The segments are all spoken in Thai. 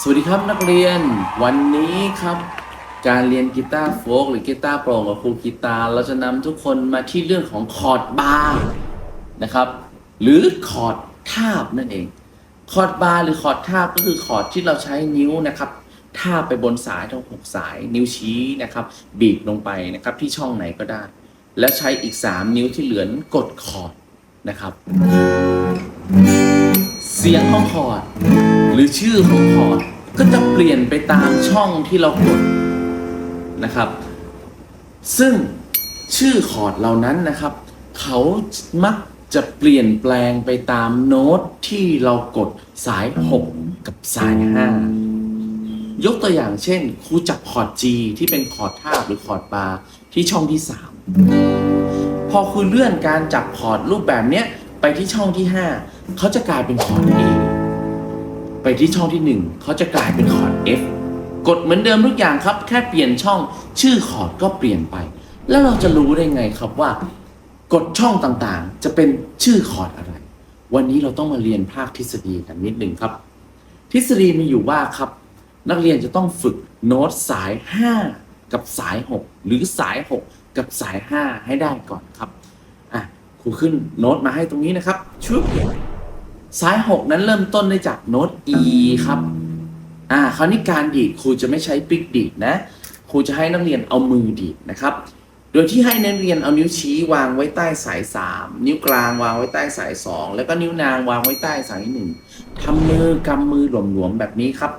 สวัสดีครับนักเรียนวันนี้ครับ การเรียนกีตาร์โฟล์กหรือกีตาร์โปร่งกับครูกีตาร์เราจะนำทุกคนมาที่เรื่องของคอร์ดบาร์นะครับ หรือคอร์ดทาบนั่นเอง คอร์ดบาร์หรือคอร์ดทาบก็คือคอร์ดที่เราใช้นิ้วนะครับทาบไปบนสายทั้งหกสาย นิ้วชี้นะครับ บีบลงไปนะครับที่ช่องไหนก็ได้ แล้วใช้อีก 3 นิ้วที่เหลือกดคอร์ดนะครับ เสียงของคอร์ด หรือชื่อของคอร์ดก็จะเปลี่ยนไปตามช่องที่เรากดนะครับ ซึ่งชื่อคอร์ดเหล่านั้นนะครับ เขามักจะเปลี่ยนแปลงไปตามโน้ตที่เรากดสาย 6 กับสาย 5 ยกตัวอย่างเช่นครูจับคอร์ด G ที่เป็นคอร์ดทาบหรือคอร์ดบาร์ที่ช่องที่ 3 พอคือเลื่อนการจับคอร์ดรูปแบบเนี้ยไปที่ช่องที่ 5 เขาจะกลายเป็นคอร์ด A ไปที่ช่องที่ 1 เขาจะกลายเป็นคอร์ด F กดเหมือนเดิมทุกอย่างครับ แค่เปลี่ยนช่องชื่อคอร์ดก็เปลี่ยนไป แล้วเราจะรู้ได้ไงครับว่า กดช่องต่างๆ จะเป็นชื่อคอร์ดอะไร วันนี้เราต้องมาเรียนภาคทฤษฎีกันนิดหนึ่งครับ ทฤษฎีมีอยู่ว่าครับ นักเรียนจะต้องฝึกโน้ตสาย 5 กับสาย 6 หรือสาย 6 กับสาย 5 ให้ได้ก่อนครับอะครูขึ้นโน้ตมาให้ตรงนี้นะครับชุบ สาย6นั้นเริ่มต้นได้จากโน้ต E ครับ อ่า คราวนี้การดีดครูจะไม่ใช้ปิกดีดนะ ครูจะให้นักเรียนเอามือดีดนะครับ โดยที่ให้นักเรียนเอานิ้วชี้วางไว้ใต้สาย 3 นิ้วกลางวางไว้ใต้สาย 2 แล้วก็นิ้วนางวางไว้ใต้สาย1ทำมือกำมือหลวมๆแบบนี้ครับ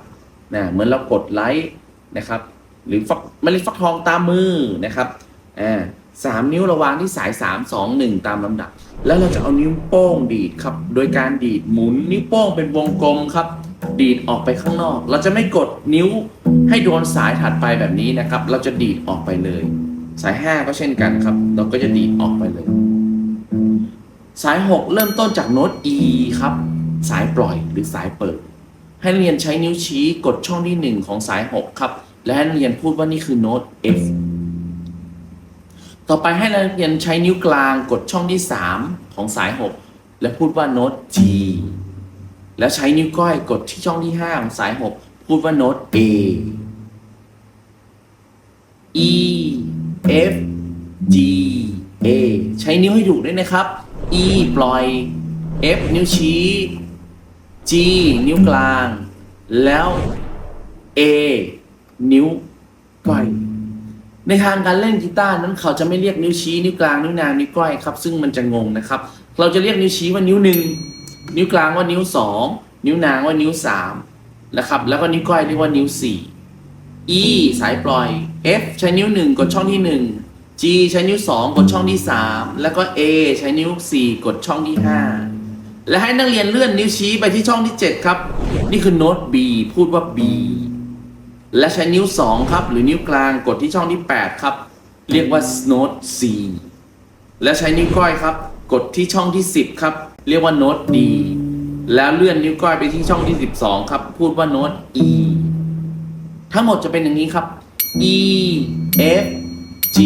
นะ เหมือนเรากดไลค์นะครับ หรือฟักมะลิฟักทองตามมือนะครับ อ่า สามนิ้วระวางที่สาย3 2 1ตามลำดับ แล้วเราจะเอานิ้วโป้งดีดครับ โดยการดีดหมุนนิ้วโป้งเป็นวงกลมครับ ดีดออกไปข้างนอก เราจะไม่กดนิ้วให้โดนสายถัดไปแบบนี้นะครับ เราจะดีดออกไปเลย สาย5ก็เช่นกันครับ เราก็จะดีดออกไปเลย สาย6เริ่มต้นจากโน้ต E ครับ สายปล่อยหรือสายเปิด ให้เรียนใช้นิ้วชี้กดช่องที่1ของสาย6ครับ และให้เรียนพูดว่านี่คือโน้ต F ต่อไปให้นักเรียนใช้นิ้วกลางกดช่องที่ 3 ของสาย 6 และพูดว่าโน้ต G แล้วใช้นิ้วก้อยกดที่ช่องที่ 5 ของสาย 6 พูดว่าโน้ต A E F G A ใช้นิ้วให้ถูกด้วยนะครับ E ปล่อย F นิ้วชี้ G นิ้วกลาง แล้ว A นิ้วก้อย ในทางการเล่นกีตาร์นั้นเขาจะไม่เรียกนิ้วชี้นิ้วกลางนิ้วนางนิ้วก้อยครับซึ่งมันจะงงนะครับ เราจะเรียกนิ้วชี้ว่านิ้วหนึ่งนิ้วกลางว่านิ้วสองนิ้วนางว่านิ้วสามนะครับ แล้วก็นิ้วก้อยเรียกว่านิ้วสี่ E สายปล่อย F ใช้นิ้วหนึ่งกดช่องที่หนึ่ง G ใช้นิ้วสองกดช่องที่สามแล้วก็ A ใช้นิ้วสี่กดช่องที่ห้าและให้นักเรียนเลื่อนนิ้วชี้ไปที่ช่องที่เจ็ดครับ นี่คือโน้ต B พูดว่า B และใช้นิ้ว 2 ครับ หรือนิ้วกลางกดที่ช่องที่ 8 ครับ เรียกว่า note C และใช้นิ้วก้อยครับ กดที่ช่องที่ 10 ครับ เรียกว่า note D แล้วเลื่อนนิ้วก้อยไปที่ช่องที่ 12 ครับ พูดว่า note E ทั้งหมดจะเป็นอย่างนี้ครับ E F G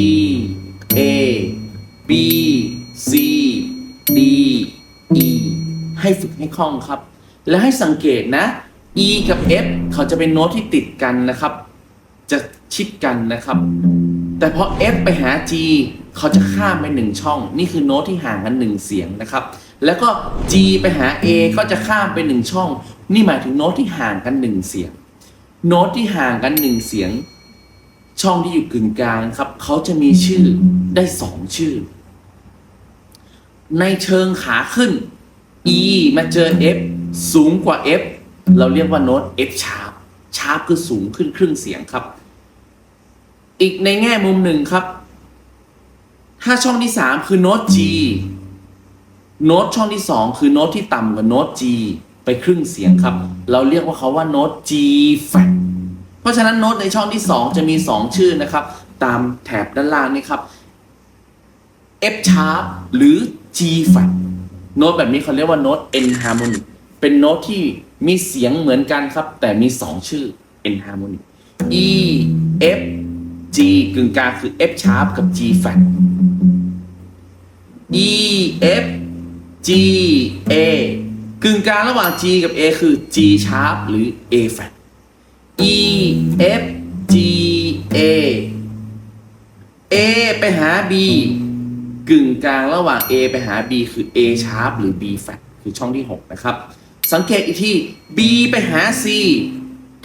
A B C D E ให้ฝึกให้คล่องครับ และให้สังเกตนะ E กับ F เขาจะเป็นโน้ตที่ติดกันนะครับ จะชิดกันนะครับ แต่พอ F ไปหา G เขาจะข้ามไปหนึ่งช่อง นี่คือโน้ตที่ห่างกันหนึ่งเสียงนะครับ แล้วก็ G ไปหา A ก็จะข้ามไปหนึ่งช่อง นี่หมายถึงโน้ตที่ห่างกันหนึ่งเสียง โน้ตที่ห่างกันหนึ่งเสียง ช่องที่อยู่กึ่งกลางครับ เขาจะมีชื่อได้สองชื่อ ในเชิงขาขึ้น E มาเจอ F สูงกว่า F เราเรียกว่าโน้ต F sharp sharp คือสูงขึ้นครึ่งเสียงครับ อีกในแง่มุมหนึ่งครับ ถ้าช่องที่3คือโน้ต G โน้ตช่องที่2คือโน้ตที่ต่ำกว่าโน้ต G ไปครึ่งเสียงครับ เราเรียกว่าเขาว่าโน้ต G flat เพราะฉะนั้นโน้ตในช่องที่2จะมี2ชื่อนะครับ ตามแถบด้านล่างนี่ครับ F sharp หรือ G flat โน้ตแบบนี้เขาเรียกว่าโน้ต enharmonic เป็นโน้ตที่ มีเสียงเหมือนกันครับ แต่มี2ชื่อ enharmonic E F G กึ่งกลางคือ F sharp กับ G flat E F G A กึ่งกลางระหว่าง G กับ A คือ G sharp หรือ A flat E F G A A ไปหา B กึ่งกลางระหว่าง A ไปหา B คือ A sharp หรือ B flat คือช่องที่ 6 นะครับ สังเกตอีกที่ B ไปหา C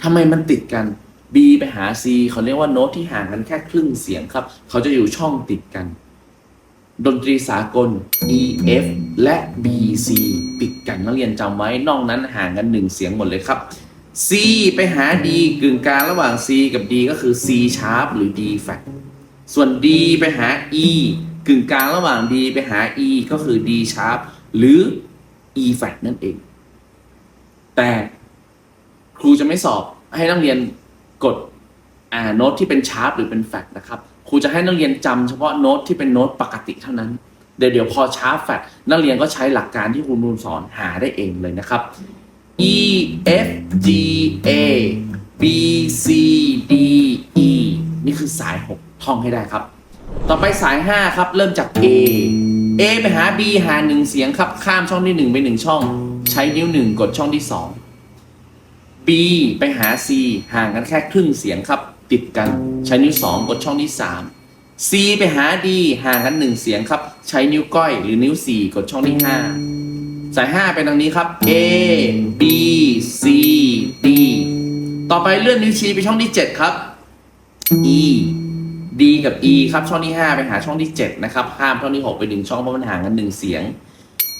ทำไมมันติดกัน B ไปหา C เขาเรียกว่าโน้ตที่ห่างกันแค่ครึ่งเสียงครับ เขาจะอยู่ช่องติดกัน ดนตรีสากล E F และ B C ติดกันนักเรียนจำไว้นอกนั้นห่างกันหนึ่งเสียงหมดเลยครับ C ไปหา D กึ่งกลางระหว่าง C กับ D ก็คือ C sharp หรือ D flat ส่วน D ไปหา E กึ่งกลางระหว่าง D ไปหา E ก็คือ D sharp หรือ E flat นั่นเอง แต่ครูจะไม่สอบให้นักเรียนกดอ่าโน้ตที่เป็นชาร์ปหรือเป็นแฟลตนะครับ ครูจะให้นักเรียนจำเฉพาะโน้ตที่เป็นโน้ตปกติเท่านั้น เดี๋ยวเดี๋ยวพอชาร์ปแฟลตนักเรียนก็ใช้หลักการที่ครูนูนสอนหาได้เองเลยนะครับ E F G A B C D E นี่คือสาย 6 ท่องให้ได้ครับ ต่อไปสาย 5 ครับ เริ่มจาก A A ไปหา B หา 1 เสียงครับ ข้ามช่องที่ 1 ไป 1 ช่อง ใช้นิ้ว1กดช่องที่2 B ไปหา C ห่างกันแค่ครึ่งเสียงครับ ติดกันใช้นิ้ว2กดช่องที่3 C ไปหา D ห่างกัน1เสียงครับ ใช้นิ้วก้อยหรือนิ้ว4กดช่องที่5สาย5เป็นดังนี้ครับ A B C D ต่อไปเลื่อนนิ้วชี้ไปช่องที่7ครับ E D กับ E ครับช่องที่ 5 ไปหาช่องที่ 7 นะครับ ข้ามช่องที่ 6 ไปดึงช่องเพราะมันห่างกัน 1 เสียง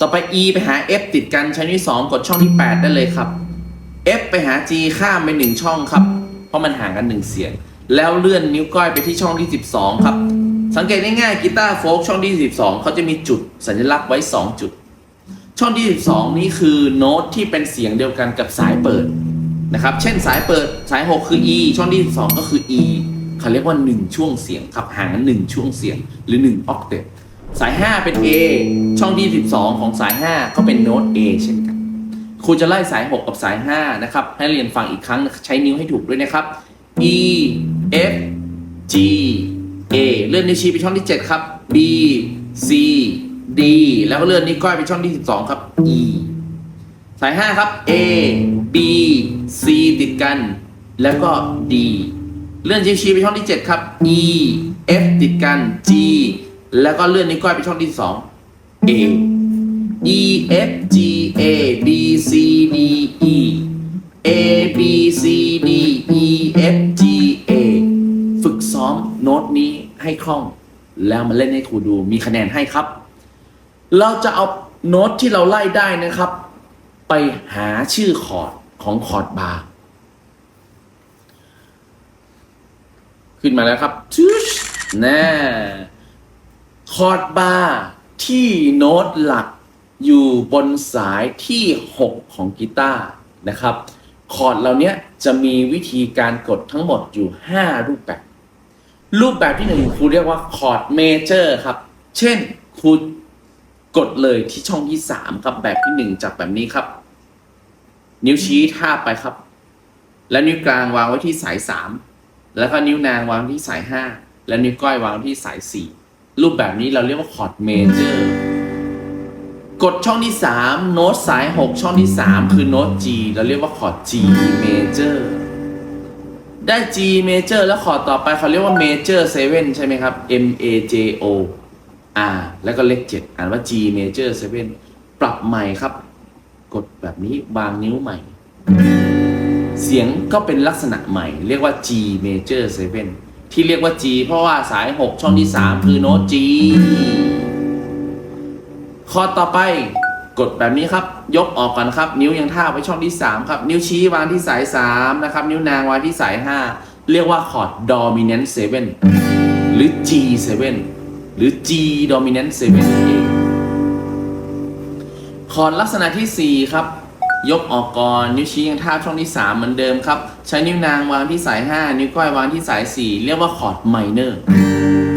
ต่อไป E ไปหา F ติดกันใช้นิ้ว2กดช่องที่ 8 ได้เลยครับ F ไปหา G ข้ามไป 1 ช่องครับ เพราะมันห่างกัน 1 เสียง แล้วเลื่อนนิ้วก้อยไปที่ช่องที่ 12 ครับ สังเกตง่ายๆกีตาร์โฟล์กช่องที่ 12 เขาจะมีจุดสัญลักษณ์ไว้ 2 จุด ช่องที่ 12 นี้คือโน้ตที่เป็นเสียงเดียวกันกับสายเปิดนะครับ เช่นสายเปิดสาย 6 คือ E ช่องที่ 12 ก็คือ E เขาเรียกว่า 1 ช่วงเสียงครับห่างกัน1ช่วงเสียงหรือ1ออกเตป สาย 5 เป็น A ช่องที่12 ของสาย 5 ก็เป็นโน้ต A เช่นกันครูจะไล่สาย 6 กับสาย 5 นะครับ ให้เรียนฟังอีกครั้งใช้นิ้วให้ถูกด้วยนะครับ E F G A เลื่อนนิ้วชี้ไปช่องที่ 7 ครับ B C D แล้วก็เลื่อนนิ้วก้อยไปช่องที่ 12 ครับ E สาย 5 ครับ A B C ติดกัน แล้วก็ D เลื่อนนิ้วชี้ไปช่องที่ 7 ครับ E F ติดกัน G แล้วก็เลื่อนนิ้วก้อยไปช่องที่2 A E F G A B C D E A B C D E F G A ฝึกซ้อมโน้ตนี้ให้คล่อง แล้วมาเล่นให้ครูดูมีคะแนนให้ครับ เราจะเอาโน้ตที่เราไล่ได้นะครับ ไปหาชื่อคอร์ดของคอร์ดบาร์ขึ้นมาแล้วครับชุชแน่ คอร์ดบาร์ที่โน้ตหลักอยู่บนสายที่ 6 ของกีตาร์นะครับ คอร์ดเหล่านี้จะมีวิธีการกดทั้งหมดอยู่ 5 รูปแบบ รูปแบบที่หนึ่งครูเรียกว่าคอร์ดเมเจอร์ครับ เช่นครูกดเลยที่ช่องที่ 3 ครับแบบที่ 1 จากแบบนี้ครับ นิ้วชี้ทาบไปครับ แล้วนิ้วกลางวางไว้ที่สาย 3 แล้วก็นิ้วนางวางที่สาย 5 และนิ้วก้อยวางที่สาย 4 รูปแบบนี้เราเรียกว่าคอร์ดเมเจอร์กดช่องที่ 3 โน้ตสาย 6 ช่องที่ 3 คือโน้ต G เราเรียกว่าคอร์ด G major ได้ G major แล้วคอร์ดต่อไปเขาเรียกว่า major 7 ใช่ไหมครับ M A J O R แล้วก็เลข7อ่านว่า G major 7 ปรับใหม่ครับ กดแบบนี้วางนิ้วใหม่ เสียงก็เป็นลักษณะใหม่ เรียกว่า G major 7 ที่เรียกว่า G เพราะว่าสาย 6 ช่องที่ 3 คือโน้ต G คอร์ต่อไปกดแบบนี้ครับ ยกออกก่อนครับ นิ้วยังท่าไว้ช่องที่ 3 ครับ นิ้วชี้วางที่สาย 3 นะครับ นิ้วนางวางที่สาย 5 เรียกว่าคอร์ด dominant 7 หรือ G7 หรือ G dominant 7นั่นเองคอร์ดลักษณะที่ 4 ครับ ยกออกก่อน นิ้วชี้ยังท่าบช่องที่ 3 เหมือนเดิมครับ ใช้นิ้วนางวางที่สาย 5 นิ้วก้อยวางที่สาย 4 เรียกว่าคอร์ด minor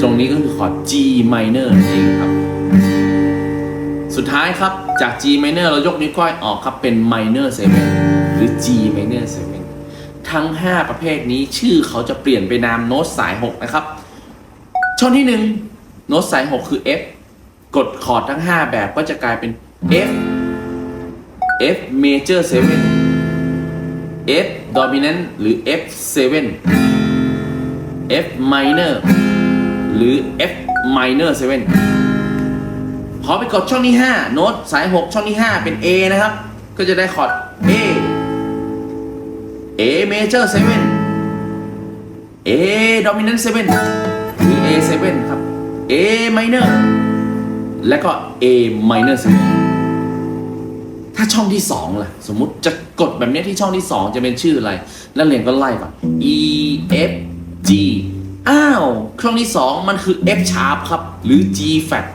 ตรงนี้ก็คือคอร์ด G minor นั่นเองครับ สุดท้ายครับ จาก G minor เรายกนิ้วก้อยออกครับเป็น minor 7หรือ G minor 7ทั้ง 5 ประเภทนี้ชื่อเขาจะเปลี่ยนไปนามโน้ตสาย 6 นะครับ ช่องที่ 1 โน้ตสาย 6 คือ F กดคอร์ดทั้ง 5 แบบก็จะกลายเป็น F F major 7 F dominant หรือ F7 F minor หรือ F minor 7พอไปกดช่องที่ 5 โน้ตสาย 6 ช่องที่ 5 เป็น A นะครับ ก็จะได้คอร์ด A A major 7 A dominant 7คือ A7 ครับ A minor และก็ A minor 7 ถ้าช่องที่2ล่ะ สมมุติจะกดแบบนี้ที่ช่องที่2จะเป็นชื่ออะไร แล้วเรียนก็ไล่ก่อน E F G อ้าว ช่องที่2มันคือ F sharp ครับ หรือ G flat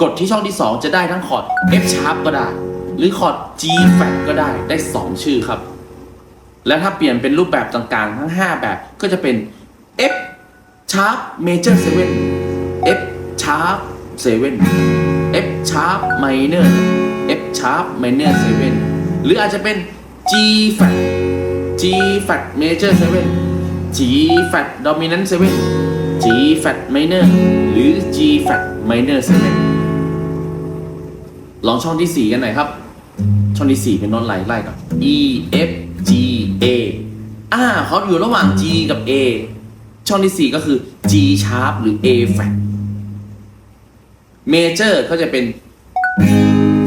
กดที่ช่องที่2จะได้ทั้งคอร์ด F sharp ก็ได้ หรือคอร์ด G flat ก็ได้ได้2ชื่อครับ และถ้าเปลี่ยนเป็นรูปแบบต่างๆ ทั้ง 5 แบบก็จะเป็น F sharp major 7 F sharp 7 F sharp minor F sharp minor 7 หรืออาจจะเป็น G flat G flat major 7 G flat dominant 7 G flat minor หรือ G flat minor 7 ลองช่องที่ 4 กันหน่อยครับ ช่องที่ 4 เป็นโน้ตไล่ไล่ก่อน E F G A อ่าเขาอยู่ระหว่าง G กับ A ช่องที่ 4 ก็คือ G sharp หรือ A flat major ก็จะเป็น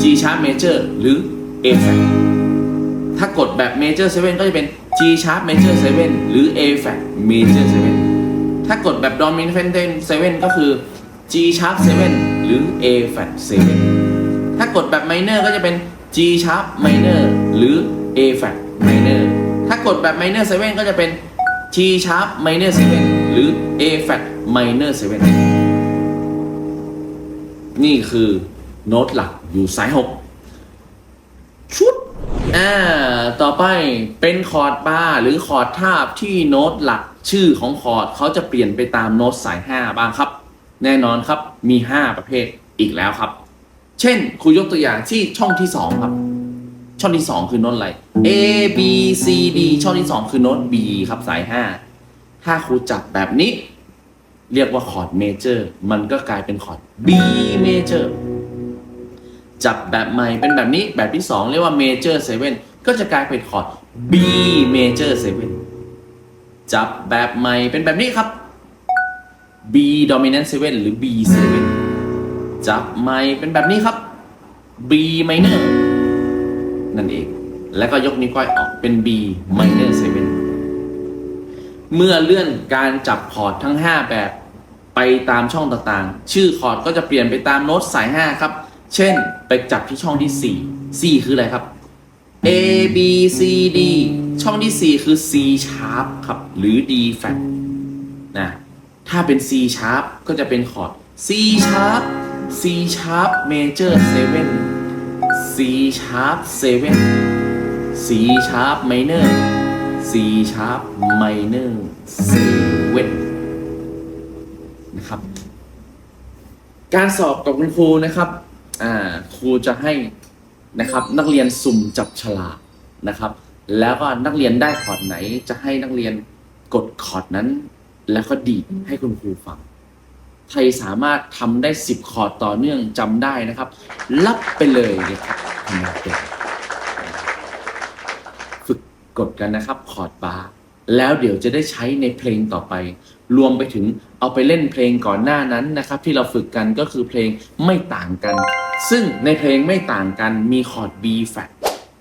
G sharp major หรือ A flat ถ้ากดแบบ major 7 ก็จะเป็น G sharp major 7 หรือ A flat major 7 ถ้ากดแบบ dominant 7 ก็คือ G sharp 7 หรือ A flat 7 ถ้ากดแบบ minor ก็จะเป็น G sharp minor หรือ A flat minor ถ้ากดแบบ minor 7 ก็จะเป็น G sharp minor 7 หรือ A flat minor 7 นี่คือ โน้ตหลักอยู่สาย6ชุดอ่าต่อไปเป็นคอร์ดบาร์หรือคอร์ดทาบที่โน้ตหลักชื่อของคอร์ดเขาจะเปลี่ยนไปตามโน้ตสาย 5 บ้างครับ แน่นอนครับมี 5 ประเภทอีกแล้วครับ เช่นครูยกตัวอย่างที่ช่องที่ 2 ครับ ช่องที่ 2 คือโน้ตอะไร A B C D ช่องที่ 2 คือโน้ต B ครับสาย 5 ถ้าครูจับแบบนี้ เรียกว่าคอร์ดเมเจอร์มันก็กลายเป็นคอร์ด B major จั จับแบบใหม่เป็นแบบนี้แบบที่ 2 เรียกว่า major 7 ก็จะกลายเป็นคอร์ด B major 7 จับแบบใหม่เป็นแบบนี้ครับ B dominant 7 หรือ B 7 จับใหม่เป็นแบบนี้ครับ B minor นั่นเอง แล้วก็ยกนิ้วก้อยออกเป็น B minor 7 เมื่อเลื่อนการจับคอร์ดทั้ง 5 แบบไปตามช่องต่างๆ ชื่อคอร์ดก็จะเปลี่ยนไปตามโน้ตสาย 5 ครับ เช่น ไปจับที่ช่องที่4 4คืออะไรครับ A B C D ช่องที่4คือ C sharp ครับ หรือ D flat นะถ้าเป็น C sharp ก็จะเป็นคอร์ด C sharp C sharp major 7 C sharp 7 C sharp minor C sharp minor 7นะครับ การสอบกับคุณครูนะครับ อ่าครูจะให้นะครับนักเรียนสุ่มจับฉลากนะครับ แล้วก็นักเรียนได้คอร์ดไหน จะให้นักเรียนกดคอร์ดนั้น แล้วก็ดีดให้คุณครูฟัง ใครสามารถทำได้10คอร์ดต่อเนื่องจำได้นะครับ รับไปเลยนะครับคะแนนเต็มฝึกกดกันนะครับคอร์ดบาร์แล้วเดี๋ยวจะได้ใช้ในเพลงต่อไป รวมไปถึงเอาไปเล่นเพลงก่อนหน้านั้นนะครับ ที่เราฝึกกันก็คือเพลงไม่ต่างกัน ซึ่งในเพลงไม่ต่างกันมีคอร์ด B flat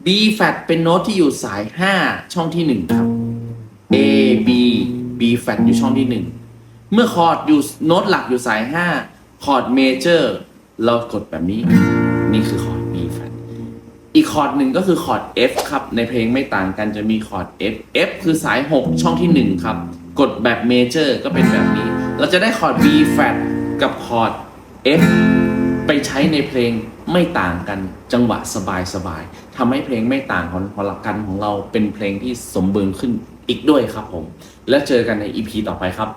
B flat เป็นโน้ตที่อยู่สาย 5 ช่องที่ 1 ครับ A B B flat อยู่ช่องที่ 1 เมื่อคอร์ดอยู่โน้ตหลักอยู่สาย 5 คอร์ดเมเจอร์เรากดแบบนี้ นี่คือคอร์ด B flat อีกคอร์ดหนึ่งก็คือคอร์ด F ครับ ในเพลงไม่ต่างกันจะมีคอร์ด F F คือสาย 6 ช่องที่ 1 ครับ กดแบบเมเจอร์ก็เป็นแบบนี้ เราจะได้คอร์ด B flat กับคอร์ด F ไปใช้ในเพลงไม่ต่างกันจังหวะสบายๆทำให้เพลงไม่ต่างของของหลักการของเราเป็นเพลงที่สมบูรณ์ขึ้นอีกด้วยครับผม แล้วเจอกันใน EP ต่อไปครับ